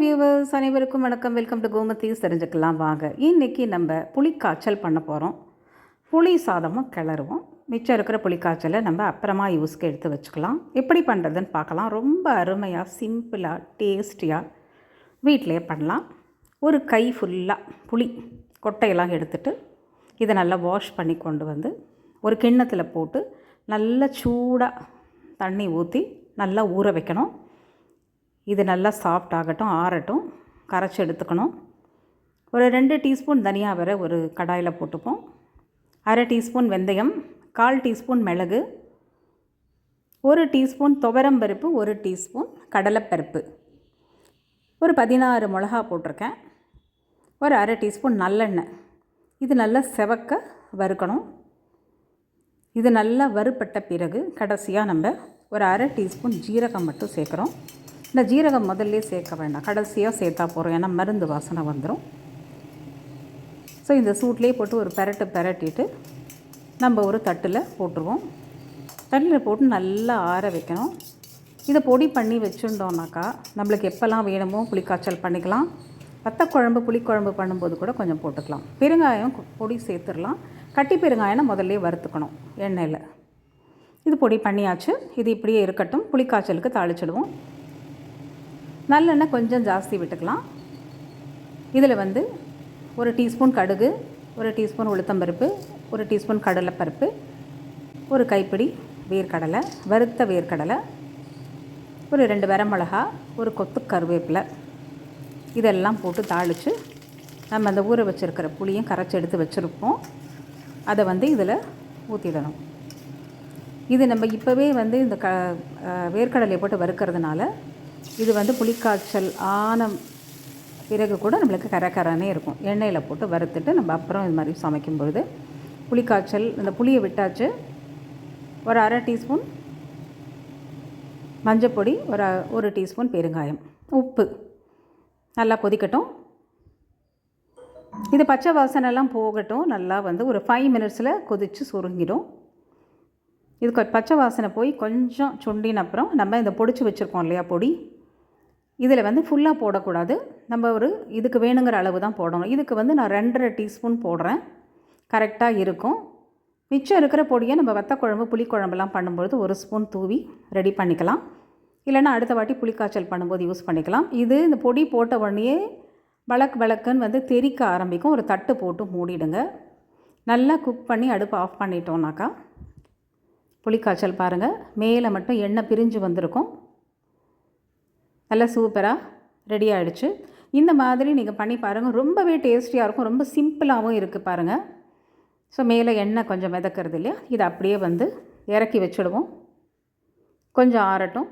Viewers அனைவருக்கும் வணக்கம். Welcome to Gomathi's தெரிஞ்சுக்கலாம் வாங்க. இன்றைக்கி நம்ம புளிக்காய்ச்சல் பண்ண போகிறோம் புளி சாதமும் கிளறுவோம். மிச்சம் இருக்கிற புளிக்காய்ச்சலை நம்ம அப்புறமா யூஸ்க்கு எடுத்து வச்சுக்கலாம். எப்படி பண்ணுறதுன்னு பார்க்கலாம். ரொம்ப அருமையாக சிம்பிளாக டேஸ்டியாக வீட்டிலையே பண்ணலாம். ஒரு கை ஃபுல்லாக புளி கொட்டையெல்லாம் எடுத்துட்டு இதை நல்லா வாஷ் பண்ணி கொண்டு வந்து ஒரு கிண்ணத்தில் போட்டு நல்லா சூடாக தண்ணி ஊற்றி நல்லா ஊற வைக்கணும். இது நல்லா சாஃப்ட் ஆகட்டும் ஆறட்டும். கரைச்சி எடுத்துக்கணும். ஒரு ரெண்டு டீஸ்பூன் தனியா வர ஒரு கடாயில் போட்டுப்போம். அரை டீஸ்பூன் வெந்தயம் கால் டீஸ்பூன் மிளகு ஒரு டீஸ்பூன் துவரம்பருப்பு ஒரு டீஸ்பூன் கடலைப்பருப்பு. ஒரு பதினாறு மிளகா போட்டிருக்கேன். ஒரு அரை டீஸ்பூன் நல்லெண்ணெய். இது நல்லா செவக்க வறுக்கணும். இது நல்லா வறுப்பட்ட பிறகு கடைசியாக நம்ம ஒரு அரை டீஸ்பூன் ஜீரகம் மட்டும் சேர்க்குறோம். இந்த ஜீரகம் முதல்ல சேர்க்க வேண்டாம். கடைசியாக சேர்த்தா போகிறோம் ஏன்னா மருந்து வாசனை வந்துடும் ஸோ இந்த சூட்லேயே போட்டு ஒரு பெரட்டு பெரட்டிட்டு நம்ம ஒரு தட்டில் போட்டுருவோம். தட்டில் போட்டு நல்லா ஆற வைக்கணும். இதை பொடி பண்ணி வச்சுருந்தோம்னாக்கா நம்மளுக்கு எப்போல்லாம் வேணுமோ புளிக்காய்ச்சல் பண்ணிக்கலாம். வத்தக்குழம்பு புளிக்குழம்பு பண்ணும்போது கூட கொஞ்சம் போட்டுக்கலாம். பெருங்காயம் பொடி சேர்த்துடலாம். கட்டி பெருங்காயம் முதல்ல வறுத்துக்கணும் எண்ணெயில். இது பொடி பண்ணியாச்சு. இது இப்படியே இருக்கட்டும். புளிக்காய்ச்சலுக்கு தாளிச்சிடுவோம். நல்லெண்ணெய் கொஞ்சம் ஜாஸ்தி விட்டுக்கலாம். இதில் வந்து ஒரு டீஸ்பூன் கடுகு ஒரு டீஸ்பூன் உளுத்தம்பருப்பு ஒரு டீஸ்பூன் கடலைப்பருப்பு ஒரு கைப்பிடி வேர்க்கடலை வறுத்த வேர்க்கடலை ஒரு ரெண்டு வரமிளகா ஒரு கொத்து கருவேப்பிலை. இதெல்லாம் போட்டு தாளித்து நம்ம அந்த ஊற வச்சுருக்கிற புளியும் கரைச்சி எடுத்து வச்சுருப்போம். அதை வந்து இதில் ஊற்றிடணும் இது நம்ம இப்போவே வந்து இந்த க வேர்க்கடலையை போட்டு வறுக்கிறதுனால இது வந்து புளிக்காய்ச்சல் ஆன பிறகு கூட நம்மளுக்கு கரகரனே இருக்கும். எண்ணெயில் போட்டு வறுத்துட்டு நம்ம அப்புறம் இது மாதிரி சமைக்கும் பொழுது புளிக்காய்ச்சல் இந்த புளியை விட்டாச்சு. ஒரு அரை டீஸ்பூன் மஞ்சப்பொடி ஒரு ஒரு டீஸ்பூன் பெருங்காயம் உப்பு. நல்லா கொதிக்கட்டும். இது பச்சை வாசனைலாம் போகட்டும். நல்லா வந்து ஒரு ஃபைவ் மினிட்ஸில் கொதித்து சுருங்கிடும். இது கொ- பச்சை வாசனை போய் கொஞ்சம் சுண்டின அப்புறம் நம்ம இந்த பொடிச்சு வச்சுருக்கோம் இல்லையா பொடி? இதில் வந்து ஃபுல்லாக போடக்கூடாது. நம்ம ஒரு இதுக்கு வேணுங்கிற அளவு தான் போடணும். இதுக்கு வந்து நான் ரெண்டரை டீஸ்பூன் போடுறேன். கரெக்டாக இருக்கும். மிச்சம் இருக்கிற பொடியை நம்ம வத்தக்குழம்பு புளிக்குழம்புலாம் பண்ணும்பொழுது ஒரு ஸ்பூன் தூவி ரெடி பண்ணிக்கலாம். இல்லைன்னா அடுத்த வாட்டி புளிக்காய்ச்சல் பண்ணும்போது யூஸ் பண்ணிக்கலாம். இது இந்த பொடி போட்ட உடனே வழக்கு வழக்குன்னு வந்து தெறிக்க ஆரம்பிக்கும். ஒரு தட்டு போட்டு மூடிடுங்க. நல்லா குக் பண்ணி அடுப்பு ஆஃப் பண்ணிட்டோம்னாக்கா புளிக்காய்ச்சல் பாருங்கள் மேலே மட்டும் எண்ணெய் பிரிஞ்சு வந்திருக்கும். நல்லா சூப்பராக ரெடி ஆகிடுச்சு இந்த மாதிரி நீங்கள் பண்ணி பாருங்கள் ரொம்பவே டேஸ்டியாக இருக்கும். ரொம்ப சிம்பிளாகவும் இருக்குது பாருங்கள் ஸோ மேலே எண்ணெய் கொஞ்சம் மிதக்கிறது இல்லையா? இதை அப்படியே வந்து இறக்கி வச்சுடுவோம். கொஞ்சம் ஆறட்டும்.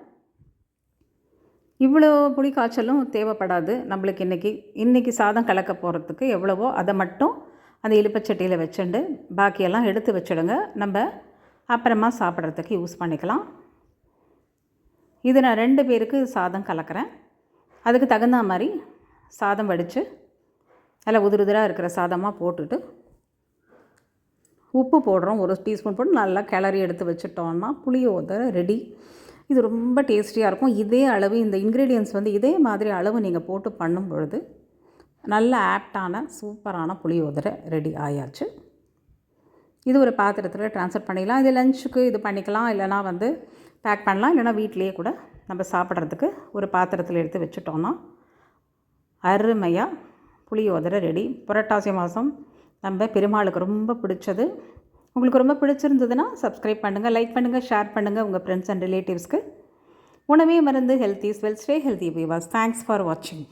இவ்வளோ புளி காய்ச்சலும் தேவைப்படாது. நம்மளுக்கு இன்றைக்கி இன்றைக்கி சாதம் கலக்க போகிறதுக்கு எவ்வளவோ அதை மட்டும் அந்த இலுப்பச்சட்டியில் வச்சுண்டு பாக்கியெல்லாம் எடுத்து வச்சுடுங்க. நம்ம அப்புறமா சாப்பிட்றதுக்கு யூஸ் பண்ணிக்கலாம். இது நான் ரெண்டு பேருக்கு சாதம் கலக்கிறேன். அதுக்கு தகுந்த மாதிரி சாதம் வடித்து நல்லா உதிர் உதிராக இருக்கிற சாதமாக போட்டுட்டு உப்பு போடுறோம். ஒரு டீஸ்பூன் போட்டு நல்லா கிளறி எடுத்து வச்சுட்டோம்னா புளியோதரை ரெடி. இது ரொம்ப டேஸ்டியாக இருக்கும். இதே அளவு இந்த இன்க்ரீடியன்ஸ் வந்து இதே மாதிரி அளவு நீங்கள் போட்டு பண்ணும் பொழுது நல்ல ஆப்டான சூப்பரான புளியோதரை ரெடி ஆயாச்சு. இது ஒரு பாத்திரத்தில் ட்ரான்ஸ்ஃபர் பண்ணிக்கலாம் இது லஞ்சுக்கு இது பண்ணிக்கலாம். இல்லைனா வந்து பேக் பண்ணலாம். இல்லைனா வீட்டிலேயே கூட நம்ம சாப்பிட்றதுக்கு ஒரு பாத்திரத்தில் எடுத்து வச்சுட்டோம்னா அருமையாக புளியோதரை ரெடி. புரட்டாசி மாதம் நம்ம பெருமாளுக்கு ரொம்ப பிடிச்சது. உங்களுக்கு ரொம்ப பிடிச்சிருந்ததுன்னா சப்ஸ்கிரைப் பண்ணுங்கள் லைக் பண்ணுங்கள் ஷேர் பண்ணுங்கள் உங்கள் ஃப்ரெண்ட்ஸ் அண்ட் ரிலேட்டிவ்ஸ்க்கு உணவே மருந்து ஹெல்த்தி ஸ்வெல் ஸ்டே ஹெல்த்தி விவாஸ் தேங்க்ஸ் ஃபார் வாட்சிங்